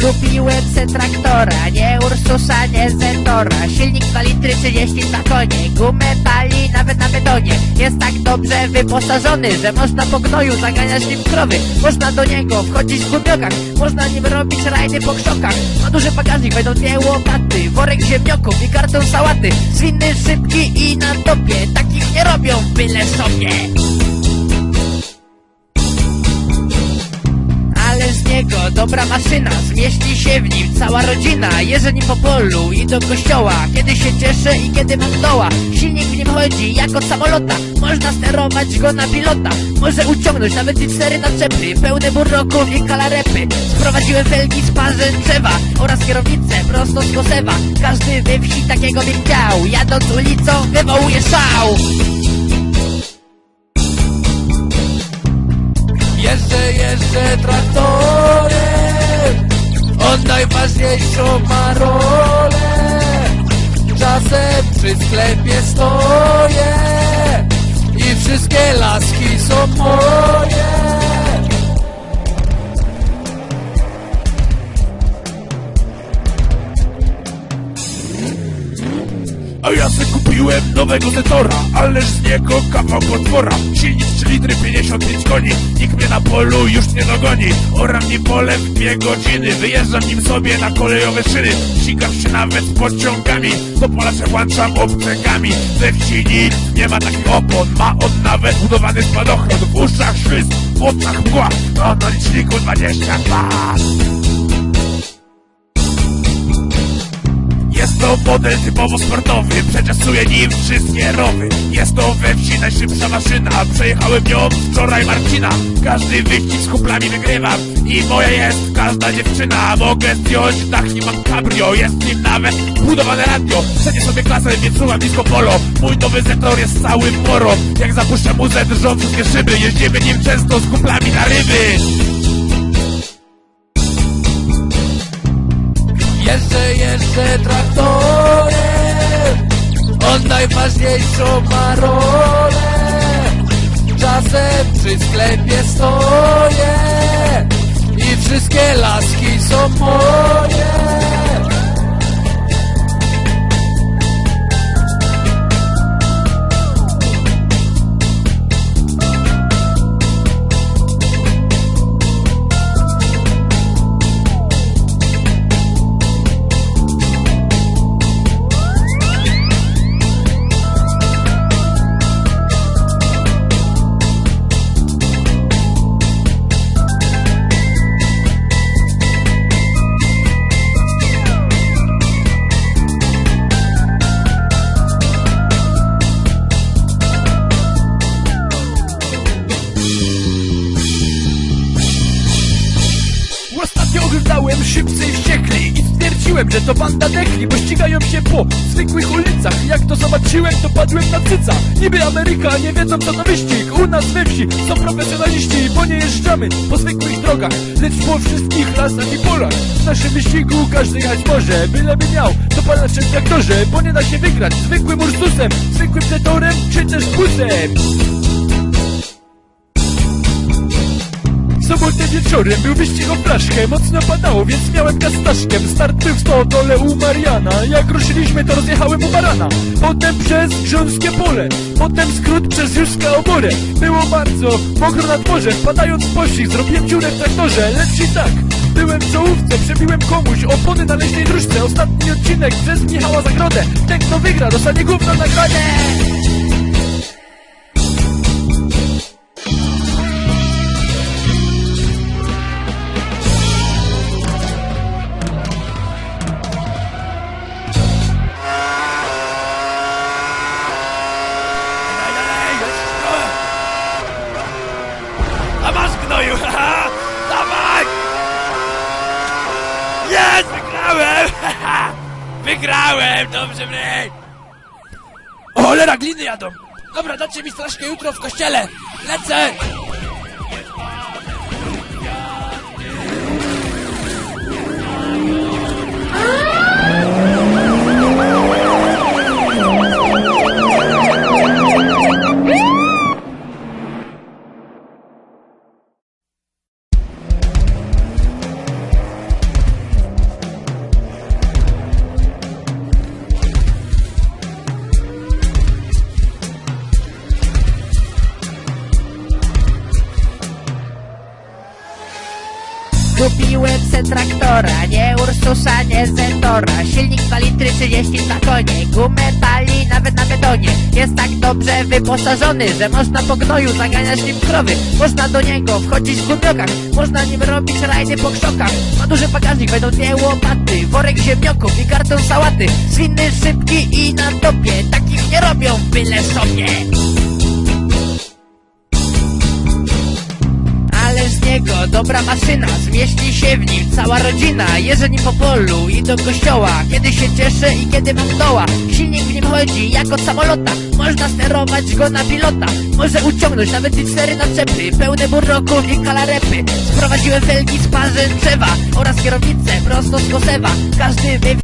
Kupiłem se traktora, nie Ursusa, nie Zetora. Silnik 2 litry, 32 konie Gumę pali nawet na betonie. Jest tak dobrze wyposażony, że można po gnoju zaganiać nim krowy. Można do niego wchodzić w gumiokach Można nim robić rajdy po krzokach. Ma duży bagażnik, wejdą dwie łopaty Worek ziemniaków i karton sałaty. Zwinny, szybki i na topie Takich nie robią byle sobie dobra maszyna, zmieści się w nim cała rodzina. Jeżdżę nim po polu i do kościoła. Kiedy się cieszę i kiedy mam doła Silnik w nim chodzi jak od samolota. Można sterować go na pilota. Może uciągnąć nawet i cztery naczepy Pełne burroków i kalarepy. Sprowadziłem felgi z parzęczewa Oraz kierownicę prosto z Kosewa. Każdy we wsi takiego by chciał. Jadąc ulicą wywołuje szał. Jeżdżę, jeżdżę traktorem On najważniejszą ma rolę Czasem przy sklepie stoję I wszystkie laski są moje A ja se kupiłem nowego Zetora, ależ z niego kawał potwora. Silnik 3 litry 55 koni, nikt mnie na polu już nie dogoni. Oram nim pole w dwie godziny, wyjeżdżam nim sobie na kolejowe szyny. Ścigam się nawet z pociągami, do pola se włączam obcegami. We wsi nikt nie ma takich opon, ma on nawet budowany spadochron. W uszach świst, w oczach mgła, a na liczniku 22 to model typowo sportowy, przeczasuje nim wszystkie rowy. Jest to we wsi najszybsza maszyna, przejechałem nią wczoraj Marcina. Każdy wyścig z kumplami wygrywam i moja jest każda dziewczyna. Mogę zdjąć dach i mam cabrio, jest nim nawet budowane radio. Cenię sobie klasę, więc słucham disco polo. Mój nowy Zetor jest cały moro Jak zapuszczam muzę, drżą wszystkie szyby. Jeździmy nim często z kumplami na ryby Jeżdżę, jeżdżę traktorem. On najważniejszą ma rolę Czasem przy sklepie stoję I wszystkie laski są moje że to banda dekli, bo ścigają się po zwykłych ulicach. Jak to zobaczyłem, to padłem na cyca. Niby Ameryka, nie wiedzą co to wyścig. U nas we wsi są profesjonaliści, bo nie jeżdżamy po zwykłych drogach, lecz po wszystkich lasach i polach. W naszym wyścigu każdy jechać może, byleby miał to pan na czym traktorze, bo nie da się wygrać zwykłym Ursusem, zwykłym Zetorem czy też busem. Sobotę wieczorem był wyścig o flaszkę. Mocno padało, więc miałem kastaszkiem. Start był w stodole u Mariana. Jak ruszyliśmy, to rozjechałem u Barana. Potem przez Grząskie Pole Potem skrót przez Juska Oborę. Było bardzo mokro na dworze. Wpadając w pościg, zrobiłem dziurę w traktorze. Lecz i tak, byłem w czołówce. Przebiłem komuś opony na leśnej dróżce. Ostatni odcinek przez Michała Zagrodę Ten kto wygra, dostanie główną nagrodę Wygrałem! Dobrze, mniej! O cholera, gliny jadą! Dobra, dajcie mi straszkę jutro w kościele! Lecę! Traktora, nie Ursusa, nie Zetora. Silnik 2 litry 32 konie Gumę pali nawet na betonie. Jest tak dobrze wyposażony, że można po gnoju zaganiać nim krowy. Można do niego wchodzić w gumiokach Można nim robić rajdy po krzokach. Ma duży bagażnik, będą dwie łopaty Worek ziemniaków i karton sałaty. Zwinny, szybki i na topie Takich nie robią byle sobie dobra maszyna, zmieści się w nim cała rodzina. Jeżdżę nim po polu i do kościoła Kiedy się cieszę i kiedy mam doła. Silnik w nim chodzi jak od samolota Można sterować go na pilota. Może uciągnąć nawet i cztery naczepy Pełne burroków i kalarepy. Sprowadziłem felgi z parzęczewa Oraz kierownicę prosto z Kosewa. Każdy wie